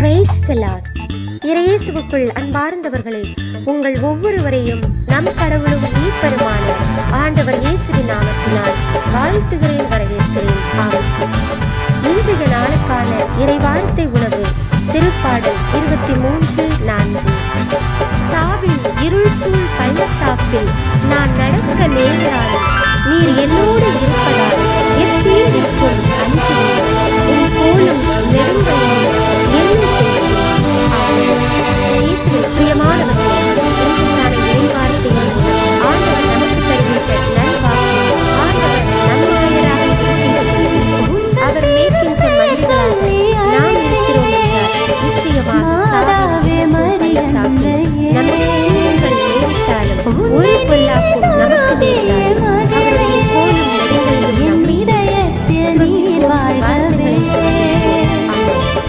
Price தலார் இறையேசுவுக்குள் அன்பார்ந்தவர்களே உங்கள் ஒவ்வொருவரையும் நம் கடவுளும் மீட்பெருமான ஆண்டவர் இயேசுவின் நாமத்தினால் வாழ்த்துகிறேன் வரவேற்கிறேன் ஆகும் இன்றைய நாளுக்கான இறைவார்த்தை உணவு திருப்பாடல் இருபத்தி மூன்று நான்கு. சாவின் இருள் சூழ் பள்ளத்தாக்கில் நான் நடக்க நேராலும் நீர் எல்லோரும் 오 래.